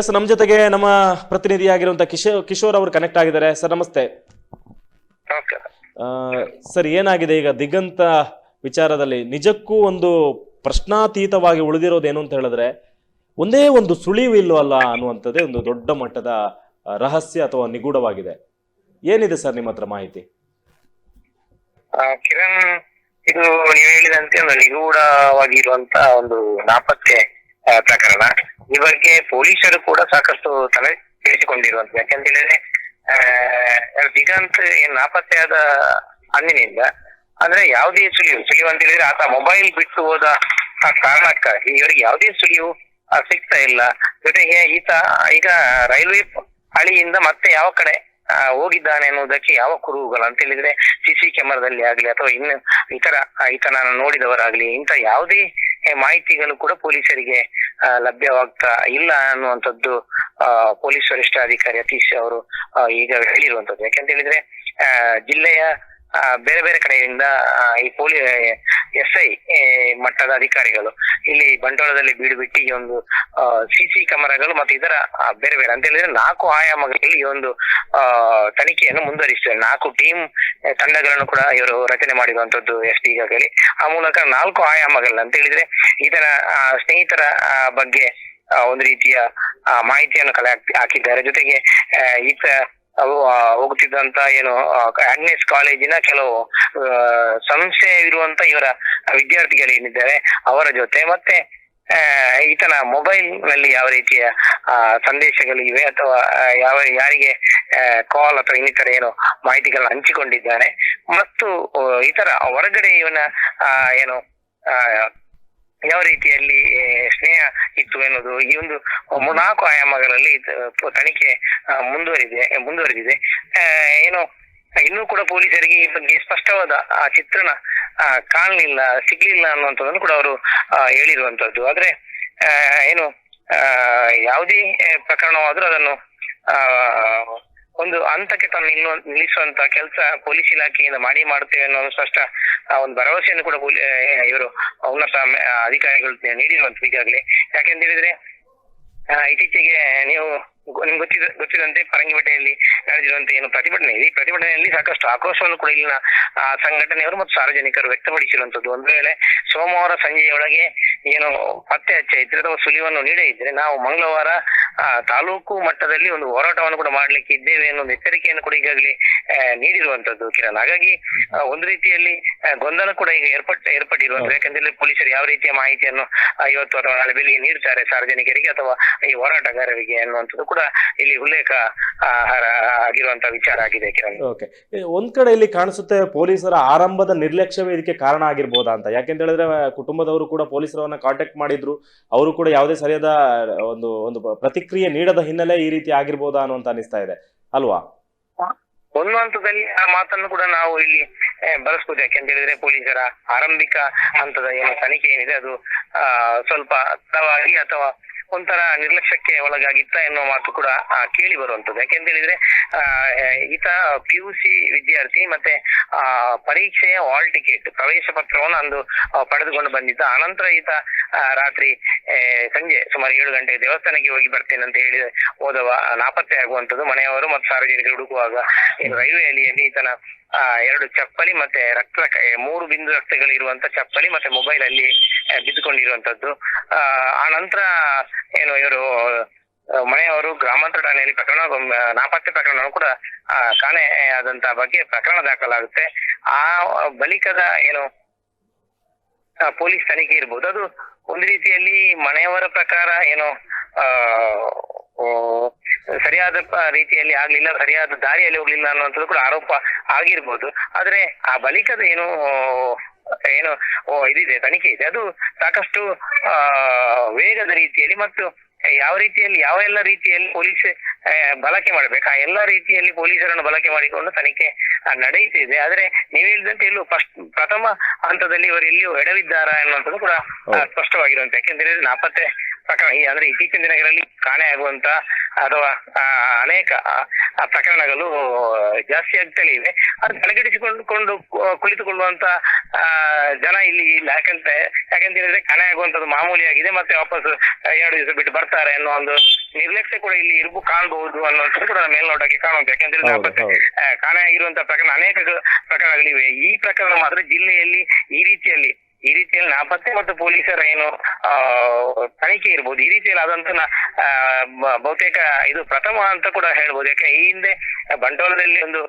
S ನಮ್ಮ ಜೊತೆಗೆ ನಮ್ಮ ಪ್ರತಿನಿಧಿಯಾಗಿರುವಂಥ ಕಿಶೋರ್ ಕಿಶೋರ್ ಅವರು ಕನೆಕ್ಟ್ ಆಗಿದ್ದಾರೆ. ಸರ್ ನಮಸ್ತೆ. ಸರ್ ಏನಾಗಿದೆ ಈಗ ದಿಗಂತ ವಿಚಾರದಲ್ಲಿ? ನಿಜಕ್ಕೂ ಒಂದು ಪ್ರಶ್ನಾತೀತವಾಗಿ ಉಳಿದಿರೋದೇನು ಅಂತ ಹೇಳಿದ್ರೆ ಒಂದೇ ಒಂದು ಸುಳಿವು ಇಲ್ವಲ್ಲ ಅನ್ನುವಂಥದ್ದೇ ಒಂದು ದೊಡ್ಡ ಮಟ್ಟದ ರಹಸ್ಯ ಅಥವಾ ನಿಗೂಢವಾಗಿದೆ. ಏನಿದೆ ಸರ್ ನಿಮ್ಮ ಹತ್ರ ಮಾಹಿತಿ? ಕಿರಣ್ ಇದು ನೀವು ಹೇಳಿದಂತೆ ಒಂದು ನಿಗೂಢವಾಗಿರುವಂತ ಒಂದು ನಾಪತ್ತೆ ಪ್ರಕರಣ. ಈ ಬಗ್ಗೆ ಪೊಲೀಸರು ಕೂಡ ಸಾಕಷ್ಟು ತಲೆ ಕೆಡಿಸಿಕೊಂಡಿರುವಂತ ಯಾಕಂತ ಹೇಳಿದ್ರೆ ದಿಗಂತ್ ಏನ್ ಆದ ಅಂದಿನಿಂದ ಅಂದ್ರೆ ಯಾವುದೇ ಸುಳಿವು ಸುಳಿವು ಅಂತ ಹೇಳಿದ್ರೆ ಆತ ಮೊಬೈಲ್ ಬಿಟ್ಟು ಹೋದ ಕಾರಣಕ್ಕಾಗಿ ಇವರಿಗೆ ಯಾವುದೇ ಸುಳಿವು ಸಿಗ್ತಾ ಇಲ್ಲ. ಜೊತೆಗೆ ಈತ ಈಗ ರೈಲ್ವೆ ಹಳಿಯಿಂದ ಮತ್ತೆ ಯಾವ ಕಡೆ ಹೋಗಿದ್ದಾನೆ ಅನ್ನೋದಕ್ಕೆ ಯಾವ ಕುರುಹುಗಳು? ಅಂತ ಹೇಳಿದ್ರೆ ಸಿಸಿ ಕ್ಯಾಮರಾದಲ್ಲಿ ಆಗ್ಲಿ ಅಥವಾ ಇನ್ನು ಇತರ ಈತನ ಈತನನ್ನು ನೋಡಿದವರಾಗ್ಲಿ, ಇಂಥ ಯಾವುದೇ ಮಾಹಿತಿಗಳು ಕೂಡ ಪೊಲೀಸರಿಗೆ ಲಭ್ಯವಾಗ್ತಾ ಇಲ್ಲ ಅನ್ನುವಂಥದ್ದು ಪೊಲೀಸ್ ವರಿಷ್ಠಾಧಿಕಾರಿ ಅತೀಶ್ ಅವರು ಈಗ ಹೇಳಿರುವಂತದ್ದು ಯಾಕಂತ ಹೇಳಿದ್ರೆ ಜಿಲ್ಲೆಯ ಬೇರೆ ಬೇರೆ ಕಡೆಯಿಂದ ಈ ಪೊಲೀ ಎಸ್ ಐ ಮಟ್ಟದ ಅಧಿಕಾರಿಗಳು ಇಲ್ಲಿ ಬಂಟ್ವಾಳದಲ್ಲಿ ಬೀಡು ಬಿಟ್ಟು ಈ ಒಂದು ಸಿಸಿ ಕ್ಯಾಮರಾಗಳು ಮತ್ತು ಇದರ ಬೇರೆ ಬೇರೆ ಅಂತ ಹೇಳಿದ್ರೆ ನಾಲ್ಕು ಆಯಾಮಗಳಲ್ಲಿ ಈ ಒಂದು ತನಿಖೆಯನ್ನು ಮುಂದುವರಿಸ್ತೇವೆ ನಾಲ್ಕು ಟೀಮ್ ತಂಡಗಳನ್ನು ಕೂಡ ಇವರು ರಚನೆ ಮಾಡಿರುವಂತದ್ದು ಎಸ್ ಈಗಾಗಲೇ. ಆ ಮೂಲಕ ನಾಲ್ಕು ಆಯಾಮಗಳನ್ನ ಅಂತ ಹೇಳಿದ್ರೆ ಇದರ ಸ್ನೇಹಿತರ ಬಗ್ಗೆ ಒಂದು ರೀತಿಯ ಮಾಹಿತಿಯನ್ನು ಕಲೆ ಹಾಕಿ- ಹಾಕಿದ್ದಾರೆ. ಜೊತೆಗೆ ಈತ ಹೋಗುತ್ತಿದ್ದಂತ ಏನು ಆಗ್ನೆಸ್ ಕಾಲೇಜಿನ ಕೆಲವು ಸಂಸ್ಥೆ ಇರುವಂತ ಇವರ ವಿದ್ಯಾರ್ಥಿಗಳು ಏನಿದ್ದಾರೆ, ಅವರ ಜೊತೆ ಮತ್ತೆ ಈತನ ಮೊಬೈಲ್ನಲ್ಲಿ ಯಾವ ರೀತಿಯ ಸಂದೇಶಗಳು ಇವೆ ಅಥವಾ ಯಾವ, ಯಾರಿಗೆ ಕಾಲ್ ಅಥವಾ ಇನ್ನಿತರ ಏನು ಮಾಹಿತಿಗಳನ್ನ ಹಂಚಿಕೊಂಡಿದ್ದಾನೆ. ಮತ್ತು ಇತರ ಹೊರಗಡೆ ಇವನ ಏನು ಯಾವ ರೀತಿಯಲ್ಲಿ ಸ್ನೇಹ ಇತ್ತು ಎನ್ನುವುದು ಈ ಒಂದು ಮೂರ್ನಾಲ್ಕು ನಾಲ್ಕು ಆಯಾಮಗಳಲ್ಲಿ ತನಿಖೆ ಮುಂದುವರಿದೆ ಮುಂದುವರೆದಿದೆ ಏನು, ಇನ್ನೂ ಕೂಡ ಪೊಲೀಸರಿಗೆ ಈ ಬಗ್ಗೆ ಸ್ಪಷ್ಟವಾದ, ಆ, ಚಿತ್ರಣ ಕಾಣಲಿಲ್ಲ, ಸಿಗ್ಲಿಲ್ಲ ಅನ್ನುವಂಥದ್ದನ್ನು ಕೂಡ ಅವರು ಹೇಳಿರುವಂತದ್ದು ಆದ್ರೆ ಏನು ಯಾವುದೇ ಪ್ರಕರಣವಾದರೂ ಅದನ್ನು ಒಂದು ಹಂತಕ್ಕೆ ತಮ್ಮ ಇನ್ನು ನಿಲ್ಲಿಸುವಂತ ಕೆಲಸ ಪೊಲೀಸ್ ಇಲಾಖೆಯಿಂದ ಮಾಡಿ ಮಾಡುತ್ತೇವೆ ಅನ್ನೋ ಸ್ಪಷ್ಟ ಒಂದು ಭರವಸೆಯನ್ನು ಕೂಡ ಇವರು ಉನ್ನತ ಅಧಿಕಾರಿಗಳು ನೀಡಿರುವಂತ ಈಗಾಗಲೇ. ಯಾಕೆಂತ ಹೇಳಿದ್ರೆ ಇತ್ತೀಚೆಗೆ ನೀವು ನಿಮ್ಗೆ ಗೊತ್ತಿದ, ಗೊತ್ತಿದಂತೆ ಪರಂಗಿಬೆಟ್ಟೆಯಲ್ಲಿ ನಡೆದಿರುವಂತ ಏನು ಪ್ರತಿಭಟನೆ ಇದೆ. ಈ ಪ್ರತಿಭಟನೆಯಲ್ಲಿ ಸಾಕಷ್ಟು ಆಕ್ರೋಶವನ್ನು ಕೂಡ ಇಲ್ಲಿನ ಸಂಘಟನೆಯವರು ಮತ್ತು ಸಾರ್ವಜನಿಕರು ವ್ಯಕ್ತಪಡಿಸಿರುವಂತದ್ದು ಒಂದು ವೇಳೆ ಸೋಮವಾರ ಸಂಜೆಯೊಳಗೆ ಏನು ಪತ್ತೆ ಹಚ್ಚ ಇದ್ರೆ ಅಥವಾ ಸುಳಿವನ್ನು ನೀಡೇ ಇದ್ರೆ ನಾವು ಮಂಗಳವಾರ ತಾಲೂಕು ಮಟ್ಟದಲ್ಲಿ ಒಂದು ಹೋರಾಟವನ್ನು ಕೂಡ ಮಾಡ್ಲಿಕ್ಕೆ ಇದ್ದೇವೆ ಅನ್ನೋ ಒಂದು ಎಚ್ಚರಿಕೆಯನ್ನು ಕೂಡ ಈಗಾಗಲೇ ನೀಡಿರುವಂತದ್ದು ಕಿರಣ್. ಹಾಗಾಗಿ ಒಂದು ರೀತಿಯಲ್ಲಿ ಗೊಂದಲ ಕೂಡ ಈಗ ಏರ್ಪಟ್ಟ ಏರ್ಪಟ್ಟಿರುವಂತದ್ದು. ಯಾಕಂದ್ರೆ ಪೊಲೀಸರು ಯಾವ ರೀತಿಯ ಮಾಹಿತಿಯನ್ನು ಐವತ್ತು ಇವತ್ತು ಅಥವಾ ನಾಳೆ ಬೆಳಿಗ್ಗೆ ನೀಡ್ತಾರೆ ಸಾರ್ವಜನಿಕರಿಗೆ ಅಥವಾ ಈ ಹೋರಾಟಗಾರರಿಗೆ ಅನ್ನುವಂಥದ್ದು ಕೂಡ ಇಲ್ಲಿ ಉಲ್ಲೇಖ ಆಗಿರುವಂತಹ ವಿಚಾರ ಆಗಿದೆ ಕಿರಣ್. ಓಕೆ. ಒಂದ್ ಕಡೆ ಇಲ್ಲಿ ಕಾಣಿಸುತ್ತೆ ಪೊಲೀಸರ ಆರಂಭದ ನಿರ್ಲಕ್ಷ್ಯವೇ ಇದಕ್ಕೆ ಕಾರಣ ಆಗಿರ್ಬೋದಾ ಅಂತ. ಯಾಕೆಂತ ಹೇಳಿದ್ರೆ ಕುಟುಂಬದವರು ಕೂಡ ಪೊಲೀಸರವನ್ನ ಕಾಂಟ್ಯಾಕ್ಟ್ ಮಾಡಿದ್ರು. ಅವರು ಕೂಡ ಯಾವುದೇ ಸರಿಯಾದ ಒಂದು ಒಂದು ಪ್ರತಿಕ್ರಿಯೆ ನೀಡದ ಹಿನ್ನೆಲೆ ಈ ರೀತಿ ಆಗಿರ್ಬೋದಾ ಅನ್ನುವಂತ ಅನಿಸ್ತಾ ಇದೆ. ಅಲ್ವಾ? ಒಂದು ಹಂತದಲ್ಲಿ ಆ ಮಾತನ್ನು ಕೂಡ ನಾವು ಇಲ್ಲಿ ಬಳಸ್ಬೋದು ಯಾಕೆಂತ ಹೇಳಿದ್ರೆ ಪೊಲೀಸರ ಆರಂಭಿಕ ಹಂತದ ಏನು ತನಿಖೆ ಏನಿದೆ, ಅದು ಸ್ವಲ್ಪ ತಡವಾಗಿ ಅಥವಾ ಒಂಥರ ನಿರ್ಲಕ್ಷ್ಯಕ್ಕೆ ಒಳಗಾಗಿತ್ತ ಎನ್ನುವ ಮಾತು ಕೂಡ ಕೇಳಿ ಬರುವಂತದ್ದು ಯಾಕೆಂತ ಹೇಳಿದ್ರೆ ಈತ ಪಿ ಯು ಸಿ ವಿದ್ಯಾರ್ಥಿ ಮತ್ತೆ, ಆ, ಪರೀಕ್ಷೆಯ ಹಾಲ್ ಟಿಕೆಟ್ ಪ್ರವೇಶ ಪತ್ರವನ್ನು ಅಂದು ಪಡೆದುಕೊಂಡು ಬಂದಿದ್ದ. ಆನಂತರ ಈತ ರಾತ್ರಿ ಸಂಜೆ ಸುಮಾರು ಏಳು ಗಂಟೆ ದೇವಸ್ಥಾನಕ್ಕೆ ಹೋಗಿ ಬರ್ತೇನೆ ಅಂತ ಹೇಳಿ ಹೋದವ. ನಾಪತ್ತೆ ಆಗುವಂತದ್ದು ಮನೆಯವರು ಮತ್ತು ಸಾರ್ವಜನಿಕರು ಹುಡುಕುವಾಗ ರೈಲ್ವೆ ಅಲಿಯಲ್ಲಿ ಈತನ ಎರಡು ಚಪ್ಪಲಿ ಮತ್ತೆ ರಕ್ತ ಮೂರು ಬಿಂದು ರಕ್ತಗಳು ಇರುವಂತ ಚಪ್ಪಲಿ ಮತ್ತೆ ಮೊಬೈಲ್ ಅಲ್ಲಿ ಬಿದ್ದುಕೊಂಡಿರುವಂತದ್ದು. ಆ, ನಂತರ ಏನು ಇವರು ಮನೆಯವರು ಗ್ರಾಮಾಂತರ ಠಾಣೆಯಲ್ಲಿ ಪ್ರಕರಣ ನಾಪತ್ತೆ ಪ್ರಕರಣ ಕೂಡ ಕಾಣೆ ಆದಂತ ಬಗ್ಗೆ ಪ್ರಕರಣ ದಾಖಲಾಗುತ್ತೆ. ಆ ಬಳಿಕದ ಏನು ಪೊಲೀಸ್ ತನಿಖೆ ಇರ್ಬೋದು. ಅದು ಒಂದು ರೀತಿಯಲ್ಲಿ ಮನೆಯವರ ಪ್ರಕಾರ ಏನು ಸರಿಯಾದ ರೀತಿಯಲ್ಲಿ ಆಗ್ಲಿಲ್ಲ ಸರಿಯಾದ ದಾರಿಯಲ್ಲಿ ಹೋಗ್ಲಿಲ್ಲ ಅನ್ನುವಂಥದ್ದು ಕೂಡ ಆರೋಪ ಆಗಿರ್ಬೋದು. ಆದ್ರೆ ಆ ಬಳಿಕದ ಏನು ಏನು ಓ ಇದಿದೆ ತನಿಖೆ ಇದೆ. ಅದು ಸಾಕಷ್ಟು ಆ ವೇಗದ ರೀತಿಯಲ್ಲಿ ಮತ್ತು ಯಾವ ರೀತಿಯಲ್ಲಿ ಯಾವ ಎಲ್ಲ ರೀತಿಯಲ್ಲಿ ಪೊಲೀಸ್ ಬಳಕೆ ಮಾಡ್ಬೇಕು. ಆ ಎಲ್ಲ ರೀತಿಯಲ್ಲಿ ಪೊಲೀಸರನ್ನು ಬಳಕೆ ಮಾಡಿಕೊಂಡು ತನಿಖೆ ನಡೆಯುತ್ತಿದೆ. ಆದ್ರೆ ನೀವು ಹೇಳಿದಂತೆ ಇಲ್ಲೂ ಫಸ್ಟ್ ಪ್ರಥಮ ಹಂತದಲ್ಲಿ ಇವರು ಎಲ್ಲಿಯೂ ಎಡವಿದ್ದಾರಾ ಎನ್ನುವಂಥದ್ದು ಕೂಡ. ಸ್ಪಷ್ಟವಾಗಿರುವಂತೆ. ಯಾಕೆಂದ್ರೆ ನಾಪತ್ತೆ ಅಂದ್ರೆ ಇತ್ತೀಚಿನ ದಿನಗಳಲ್ಲಿ ಕಾಣೆ ಆಗುವಂತ ಅಥವಾ ಆ, ಅನೇಕ ಪ್ರಕರಣಗಳು ಜಾಸ್ತಿ ಆಗ್ತಲೇ ಇವೆ. ಅದು ತಲೆಗೆಡಿಸಿಕೊಂಡು ಕುಳಿತುಕೊಳ್ಳುವಂತ ಆ, ಜನ ಇಲ್ಲಿ ಇಲ್ಲ. ಯಾಕಂತ ಯಾಕಂತ ಹೇಳಿದ್ರೆ ಕಾಣೆಯಾಗುವಂತದ್ದು ಆಗುವಂತದ್ದು ಮಾಮೂಲಿ ಆಗಿದೆ ಮತ್ತೆ ವಾಪಸ್ ಎರಡು ದಿವಸ ಬಿಟ್ಟು ಬರ್ತಾರೆ ಅನ್ನೋ ಒಂದು ನಿರ್ಲಕ್ಷ್ಯ ಕೂಡ ಇಲ್ಲಿ ಇರ್ಬು ಕಾಣಬಹುದು ಅನ್ನೋದು ಕೂಡ ಮೇಲ್ನೋಟಕ್ಕೆ ಕಾಣುತ್ತೆ ಯಾಕಂದ್ರೆ ಮತ್ತೆ ಕಾಣೆ ಆಗಿರುವಂತಹ ಪ್ರಕರಣ ಅನೇಕ ಪ್ರಕರಣಗಳಿವೆ. ಈ ಪ್ರಕರಣ ಮಾತ್ರ ಜಿಲ್ಲೆಯಲ್ಲಿ ಈ ರೀತಿಯಲ್ಲಿ ಈ ರೀತಿಯಲ್ಲಿ ನಾಪತ್ತೆ ಮತ್ತು ಪೊಲೀಸರ ಏನು ತನಿಖೆ ಇರ್ಬೋದು, ಈ ರೀತಿಯಲ್ಲಿ ಆದಂತ ನ- ಬಹುತೇಕ ಇದು ಪ್ರಥಮ ಅಂತ ಕೂಡ ಹೇಳ್ಬೋದು. ಯಾಕೆ, ಈ ಹಿಂದೆ ಬಂಟ್ವಾಳದಲ್ಲಿ ಒಂದು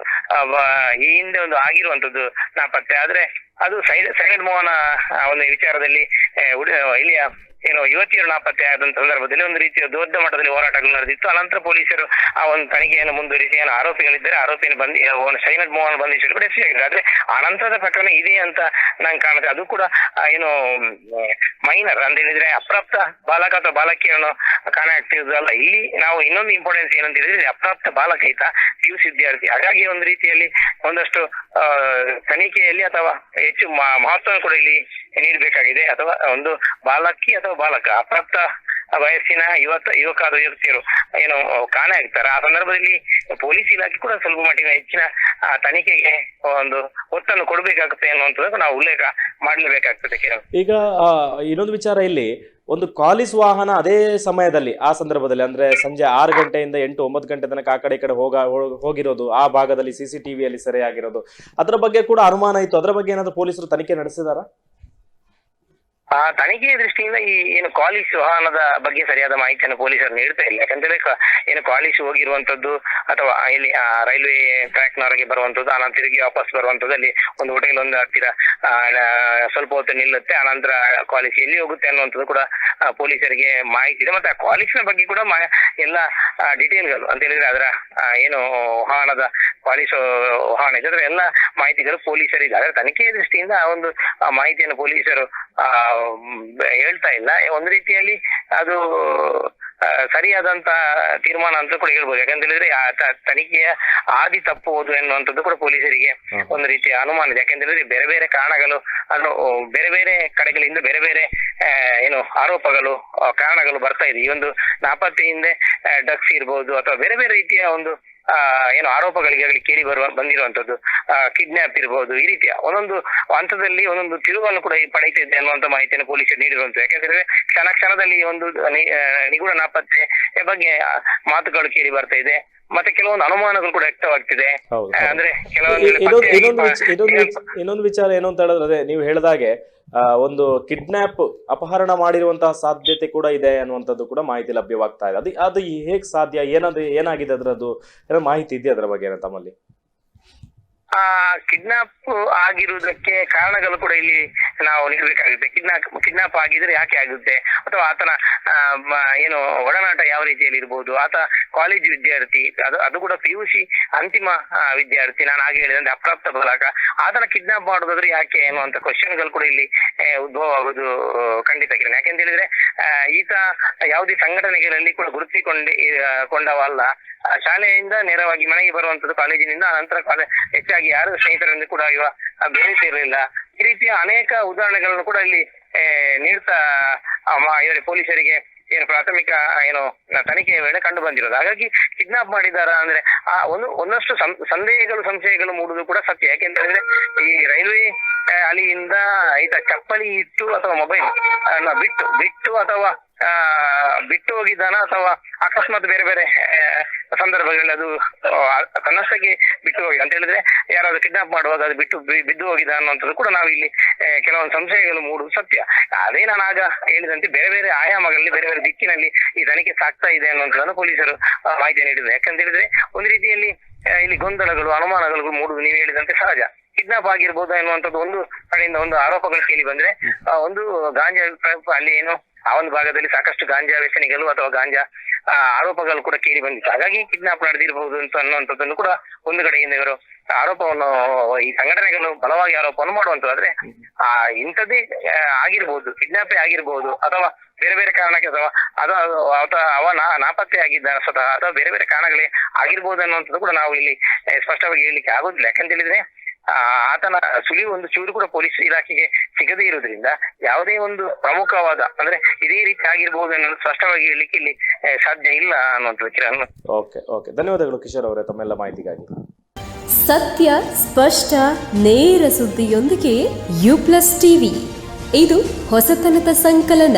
ಈ ಹಿಂದೆ ಒಂದು ಆಗಿರುವಂತದ್ದು ನಾಪತ್ತೆ. ಆದ್ರೆ ಅದು ಸೈಲೆಂಟ್ ಮೋಹನ ಒಂದು ವಿಚಾರದಲ್ಲಿ ಇಲ್ಲಿಯ ಏನು ಯುವತಿಯರು ನಾಪತ್ತೆ ಆದಂತ ಸಂದರ್ಭದಲ್ಲಿ ಒಂದು ರೀತಿಯ ದೊಡ್ಡ ಮಟ್ಟದಲ್ಲಿ ಹೋರಾಟಗಳು ನಡೆದಿತ್ತು. ಅನಂತರ ಪೊಲೀಸರು ಆ ಒಂದು ತನಿಖೆಯನ್ನು ಮುಂದುವರಿಸಿ, ಏನು ಆರೋಪಿಗಳಿದ್ದಾರೆ, ಆರೋಪಿಯನ್ನು ಬಂದಿ ಸೈನಟ್ ಮೋಹನ್ ಬಂಧಿಸಲು ಕೂಡ ಆಗಿದೆ ಆದ್ರೆ ಅನಂತರದ ಪ್ರಕರಣ ಇದೆ ಅಂತ ನಂಗೆ ಕಾಣುತ್ತೆ. ಅದು ಕೂಡ ಏನು ಮೈನರ್ ಅಂತ ಹೇಳಿದ್ರೆ ಅಪ್ರಾಪ್ತ ಬಾಲಕ ಅಥವಾ ಬಾಲಕಿಯನ್ನು ಕಾಣೆ ಆಗ್ತಿರೋದಲ್ಲ ಇಲ್ಲಿ ನಾವು ಇನ್ನೊಂದು ಇಂಪಾರ್ಟೆನ್ಸ್ ಏನಂತ ಹೇಳಿದ್ರೆ ಅಪ್ರಾಪ್ತ ಬಾಲಕ ಐತ ಪಿ ಯು ವಿದ್ಯಾರ್ಥಿ ಹಾಗಾಗಿ ಒಂದು ರೀತಿಯಲ್ಲಿ ಒಂದಷ್ಟು ತನಿಖೆಯಲ್ಲಿ ಅಥವಾ ಹೆಚ್ಚು ಮಹತ್ವ ಕೂಡ ಇಲ್ಲಿ ನೀಡಬೇಕಾಗಿದೆ ಅಥವಾ ಒಂದು ಬಾಲಕಿ ಅಥವಾ ಬಾಲಕ, ಅಪ್ರಾಪ್ತ ವಯಸ್ಸಿನ ಯುವಕ ಅಥವಾ ಯುವತಿಯರು ಏನು ಕಾಣೆ ಆಗ್ತಾರೆ ಆ ಸಂದರ್ಭದಲ್ಲಿ ಪೊಲೀಸ್ ಇಲಾಖೆ ಕೂಡ ಸ್ವಲ್ಪ ಮಟ್ಟಿನ ಹೆಚ್ಚಿನ ತನಿಖೆಗೆ ಒಂದು ಒತ್ತನ್ನು ಕೊಡಬೇಕಾಗುತ್ತೆ ಅನ್ನುವಂಥದ್ದು ನಾವು ಉಲ್ಲೇಖ ಮಾಡಲೇಬೇಕಾಗ್ತದೆ ಈಗ ಇನ್ನೊಂದು ವಿಚಾರ ಇಲ್ಲಿ. ಒಂದು ಕಾಲಿಸ್ ವಾಹನ ಅದೇ ಸಮಯದಲ್ಲಿ, ಆ ಸಂದರ್ಭದಲ್ಲಿ, ಅಂದ್ರೆ ಸಂಜೆ ಆರು ಗಂಟೆಯಿಂದ ಎಂಟು, ಒಂಬತ್ತು ಗಂಟೆ ತನಕ ಆ ಕಡೆ ಈ ಕಡೆ ಹೋಗ ಹೋಗಿರೋದು, ಆ ಭಾಗದಲ್ಲಿ ಸಿ ಸಿ ಟಿವಿಯಲ್ಲಿ ಸೆರೆಯಾಗಿರೋದು, ಅದರ ಬಗ್ಗೆ ಕೂಡ ಅನುಮಾನ ಇತ್ತು. ಅದರ ಬಗ್ಗೆ ಏನಾದ್ರು ಪೊಲೀಸರು ತನಿಖೆ ನಡೆಸಿದಾರಾ? ಆ ತನಿಖೆಯ ದೃಷ್ಟಿಯಿಂದ ಈ ಏನು ಕಾಲಿಸ್ ವಾಹನದ ಬಗ್ಗೆ ಸರಿಯಾದ ಮಾಹಿತಿಯನ್ನು ಪೊಲೀಸರು ನೀಡ್ತಾ ಇಲ್ಲ. ಕ- ಏನು ಕಾಲಿಸ್ ಹೋಗಿರುವಂತದ್ದು ಅಥವಾ ಇಲ್ಲಿ ರೈಲ್ವೆ ಟ್ರ್ಯಾಕ್ ನವರೆಗೆ ಬರುವಂತದ್ದು ಆನಂತರ ತಿರುಗಿ ವಾಪಸ್ ಬರುವಂತದ್ದು, ಅಲ್ಲಿ ಒಂದು ಹೋಟೆಲ್ ಒಂದು ಹತ್ತಿರ ಸ್ವಲ್ಪ ಹೊತ್ತು ನಿಲ್ಲುತ್ತೆ ಆನಂತರ ಕಾಲಿಸ್ ಎಲ್ಲಿ ಹೋಗುತ್ತೆ ಅನ್ನುವಂಥದ್ದು ಕೂಡ ಪೊಲೀಸರಿಗೆ ಮಾಹಿತಿ ಇದೆ. ಮತ್ತೆ ಆ ಬಗ್ಗೆ ಕೂಡ ಎಲ್ಲ ಡೀಟೇಲ್ಗಳು ಅಂತ ಹೇಳಿದ್ರೆ ಅದರ ಏನು ವಾಹನದ ಕಾಲಿಸ್ ವಾಹನ ಇದೆ, ಅದರ ಎಲ್ಲ ಮಾಹಿತಿಗಳು ಪೊಲೀಸರಿಗೆ ಅದರ ತನಿಖೆಯ ದೃಷ್ಟಿಯಿಂದ ಆ ಒಂದು ಮಾಹಿತಿಯನ್ನು ಪೊಲೀಸರು ಹೇಳ್ತಾ ಇಲ್ಲ. ಒಂದ್ ರೀತಿಯಲ್ಲಿ ಅದು ಸರಿಯಾದಂತ ತೀರ್ಮಾನ ಅಂತ ಕೂಡ ಹೇಳ್ಬೋದು. ಯಾಕಂತ ಹೇಳಿದ್ರೆ ತನಿಖೆಯ ಆದಿ ತಪ್ಪುವುದು ಎನ್ನುವಂಥದ್ದು ಕೂಡ ಪೊಲೀಸರಿಗೆ ಒಂದು ರೀತಿಯ ಅನುಮಾನ ಇದೆ. ಯಾಕಂತ ಹೇಳಿದ್ರೆ ಬೇರೆ ಬೇರೆ ಕಾರಣಗಳು ಅನ್ನು ಬೇರೆ ಬೇರೆ ಕಡೆಗಳಿಂದ ಬೇರೆ ಬೇರೆ ಏನು ಆರೋಪಗಳು ಕಾರಣಗಳು ಬರ್ತಾ ಇದೆ. ಈ ಒಂದು ನಾಪತ್ತೆಯಿಂದ ಡ್ರಗ್ಸ್ ಇರ್ಬೋದು ಅಥವಾ ಬೇರೆ ಬೇರೆ ರೀತಿಯ ಒಂದು ಏನು ಆರೋಪಗಳಿಗೆ ಆಗಲಿ ಕೇಳಿ ಬರುವ ಬಂದಿರುವಂತದ್ದು ಕಿಡ್ನಾಪ್ ಇರಬಹುದು ಈ ರೀತಿಯ ಒಂದೊಂದು ಹಂತದಲ್ಲಿ ಒಂದೊಂದು ತಿರುವನ್ನು ಕೂಡ ಈ ಪಡೀತಾ ಇದೆ ಅನ್ನುವಂತ ಮಾಹಿತಿಯನ್ನು ಪೊಲೀಸರು ನೀಡಿರುವಂತ ಯಾಕಂದ್ರೆ ಕ್ಷಣ ಕ್ಷಣದಲ್ಲಿ ಒಂದು ನಿಗೂಢ ನಾಪತ್ತೆ ಬಗ್ಗೆ ಮಾತುಗಳು ಕೇಳಿ ಬರ್ತಾ ಇದೆ. ಮತ್ತೆ ಕೆಲವೊಂದು ಅನುಮಾನಗಳು ಕೂಡ ವ್ಯಕ್ತವಾಗ್ತಿದೆ. ಅಂದ್ರೆ ಕೆಲವೊಂದು ಇನ್ನೊಂದು ವಿಚಾರ ಏನು ಅಂತ ಹೇಳಿದ್ರೆ ಅದೇ ನೀವು ಹೇಳಿದಾಗೆ ಒಂದು ಕಿಡ್ನಾಪ್ ಅಪಹರಣ ಮಾಡಿರುವಂತಹ ಸಾಧ್ಯತೆ ಕೂಡ ಇದೆ ಅನ್ನುವಂಥದ್ದು ಕೂಡ ಮಾಹಿತಿ ಲಭ್ಯವಾಗ್ತಾ ಇದೆ. ಅದು ಅದು ಹೇಗ್ ಸಾಧ್ಯ? ಏನಾದ್ರು ಏನಾಗಿದೆ ಅದರದ್ದು? ಏನೋ ಮಾಹಿತಿ ಇದೆಯಾ ಅದರ ಬಗ್ಗೆ ತಮ್ಮಲ್ಲಿ? ಆ ಕಿಡ್ನಾಪ್ ಆಗಿರುವುದಕ್ಕೆ ಕಾರಣಗಳು ಕೂಡ ಇಲ್ಲಿ ನಾವು ನೀಡಬೇಕಾಗುತ್ತೆ. ಕಿಡ್ನಾಪ್ ಕಿಡ್ನಾಪ್ ಆಗಿದ್ರೆ ಯಾಕೆ ಆಗುತ್ತೆ? ಅಥವಾ ಆತನ ಏನು ಒಡನಾಟ ಯಾವ ರೀತಿಯಲ್ಲಿ ಇರ್ಬೋದು? ಆತ ಕಾಲೇಜ್ ವಿದ್ಯಾರ್ಥಿ, ಅದು ಅದು ಕೂಡ ಪಿ ಯು ಸಿ ಅಂತಿಮ ವಿದ್ಯಾರ್ಥಿ. ನಾನು ಹಾಗೆ ಹೇಳಿದಂತೆ ಅಪ್ರಾಪ್ತ ಬಾಲಕ ಆತನ ಕಿಡ್ನಾಪ್ ಮಾಡೋದಾದ್ರೆ ಯಾಕೆ ಅನ್ನುವಂತ ಕ್ವಶನ್ಗಳು ಕೂಡ ಇಲ್ಲಿ ಉದ್ಭವ ಆಗುವುದು ಖಂಡಿತ ಕಿರಣ್. ಯಾಕೆಂತ ಹೇಳಿದ್ರೆ ಈತ ಯಾವುದೇ ಸಂಘಟನೆಗಳಲ್ಲಿ ಕೂಡ ಗುರುತಿಕೊಂಡೇ ಕೊಂಡವಲ್ಲ. ಶಾಲೆಯಿಂದ ನೇರವಾಗಿ ಮನೆಗೆ ಬರುವಂತದ್ದು ಕಾಲೇಜಿನಿಂದ ನಂತರ ಕಾಲೇಜ್ ಹೆಚ್ಚಾಗಿ ಯಾರು ಸ್ನೇಹಿತರನ್ನು ಕೂಡ ಇವ ಬೆರೆತಿರಲಿಲ್ಲ ಈ ರೀತಿಯ ಅನೇಕ ಉದಾಹರಣೆಗಳನ್ನು ಕೂಡ ಇಲ್ಲಿ ನೀಡ್ತಾ ಇವರ ಪೊಲೀಸರಿಗೆ ಏನು ಪ್ರಾಥಮಿಕ, ಏನು ತನಿಖೆಯ ವೇಳೆ ಕಂಡು ಬಂದಿರೋದು. ಹಾಗಾಗಿ ಕಿಡ್ನಾಪ್ ಮಾಡಿದಾರ ಅಂದ್ರೆ ಆ ಒಂದು, ಒಂದಷ್ಟು ಸಂದೇಹಗಳು, ಸಂಶಯಗಳು ಮೂಡುದು ಕೂಡ ಸತ್ಯ. ಯಾಕೆಂತ ಹೇಳಿದ್ರೆ ಈ ರೈಲ್ವೆ ಅಲ್ಲಿಯಿಂದ ಈತ ಚಪ್ಪಲಿ ಇಟ್ಟು ಅಥವಾ ಮೊಬೈಲ್ ಬಿಟ್ಟು ಬಿಟ್ಟು ಅಥವಾ ಬಿಟ್ಟು ಹೋಗಿದ್ದಾನ ಅಥವಾ ಅಕಸ್ಮಾತ್ ಬೇರೆ ಬೇರೆ ಸಂದರ್ಭಗಳಲ್ಲಿ ಅದು ತನ್ನಷ್ಟಕ್ಕೆ ಬಿಟ್ಟು ಹೋಗಿದೆ. ಅಂತ ಹೇಳಿದ್ರೆ, ಯಾರಾದ್ರೂ ಕಿಡ್ನಾಪ್ ಮಾಡುವಾಗ ಅದು ಬಿಟ್ಟು ಬಿದ್ದು ಹೋಗಿದೆ ಅನ್ನುವಂಥದ್ದು ಕೂಡ ನಾವು ಇಲ್ಲಿ ಕೆಲವೊಂದು ಸಂಶಯಗಳು ಮೂಡುವುದು ಸತ್ಯ. ಅದೇ ನಾನು ಆಗ ಹೇಳಿದಂತೆ ಬೇರೆ ಬೇರೆ ಆಯಾಮಗಳಲ್ಲಿ, ಬೇರೆ ಬೇರೆ ದಿಕ್ಕಿನಲ್ಲಿ ಈ ತನಿಖೆ ಸಾಗ್ತಾ ಇದೆ ಅನ್ನುವಂಥದ್ದನ್ನು ಪೊಲೀಸರು ಮಾಹಿತಿ ನೀಡಿದ್ದಾರೆ. ಯಾಕಂತ ಹೇಳಿದ್ರೆ, ಒಂದು ರೀತಿಯಲ್ಲಿ ಇಲ್ಲಿ ಗೊಂದಲಗಳು, ಅನುಮಾನಗಳು ಮೂಡುವುದು ನೀವು ಹೇಳಿದಂತೆ ಸಹಜ. ಕಿಡ್ನಾಪ್ ಆಗಿರ್ಬೋದು ಎನ್ನುವಂಥದ್ದು ಒಂದು ಕಡೆಯಿಂದ ಒಂದು ಆರೋಪಗಳು ಕೇಳಿ ಬಂದ್ರೆ ಒಂದು ಗಾಂಜಾ, ಅಲ್ಲಿ ಏನು, ಆ ಒಂದು ಭಾಗದಲ್ಲಿ ಸಾಕಷ್ಟು ಗಾಂಜಾ ವ್ಯಸನಿಗಳು ಅಥವಾ ಗಾಂಜಾ ಆರೋಪಗಳು ಕೂಡ ಕೇಳಿ ಬಂದಿತ್ತು. ಹಾಗಾಗಿ ಕಿಡ್ನಾಪ್ ನಡೆದಿರಬಹುದು ಅಂತ ಅನ್ನುವಂಥದ್ದನ್ನು ಕೂಡ ಒಂದು ಕಡೆಯಿಂದ ಇವರು ಆರೋಪವನ್ನು, ಈ ಸಂಘಟನೆಗಳು ಬಲವಾಗಿ ಆರೋಪವನ್ನು ಮಾಡುವಂತದ್ದಾದ್ರೆ ಆ, ಇಂಥದ್ದೇ ಆಗಿರ್ಬೋದು ಕಿಡ್ನಾಪೇ ಆಗಿರ್ಬೋದು, ಅಥವಾ ಬೇರೆ ಬೇರೆ ಕಾರಣಕ್ಕೆ ಅಥವಾ ಅದು ಅವ ನಾಪತ್ತೆ ಆಗಿದ್ದ ಸ್ವತಃ, ಅಥವಾ ಬೇರೆ ಬೇರೆ ಕಾರಣಗಳೇ ಆಗಿರ್ಬೋದು ಅನ್ನುವಂಥದ್ದು ಕೂಡ ನಾವು ಇಲ್ಲಿ ಸ್ಪಷ್ಟವಾಗಿ ಹೇಳಲಿಕ್ಕೆ ಆಗೋದಿಲ್ಲ. ಯಾಕಂತ ಹೇಳಿದ್ರೆ ಆತನ ಸುಳಿವು ಒಂದು ಚೂರು ಕೂಡ ಪೊಲೀಸ್ ಇಲಾಖೆಗೆ ಸಿಗದೇ ಇರುವುದರಿಂದ ಯಾವುದೇ ಒಂದು ಪ್ರಮುಖವಾದ ಅಂದ್ರೆ ಇದೇ ರೀತಿ ಆಗಿರಬಹುದು ಅನ್ನೋದು ಸ್ಪಷ್ಟವಾಗಿ ಹೇಳಲಿಕ್ಕೆ ಇಲ್ಲಿ ಸಾಧ್ಯ ಇಲ್ಲ ಅನ್ನುವಂಥದ್ದು ಕಿರಣ್. Okay okay. ಧನ್ಯವಾದಗಳು ಕಿಶೋರ್ ಅವರೇ ತಮ್ಮೆಲ್ಲ ಮಾಹಿತಿಗಾಗಿ. ಸತ್ಯ ಸ್ಪಷ್ಟ ನೇರ ಸುದ್ದಿಯೊಂದಿಗೆ ಯು ಪ್ಲಸ್ ಟಿವಿ. ಇದು ಹೊಸತನದ ಸಂಕಲನ.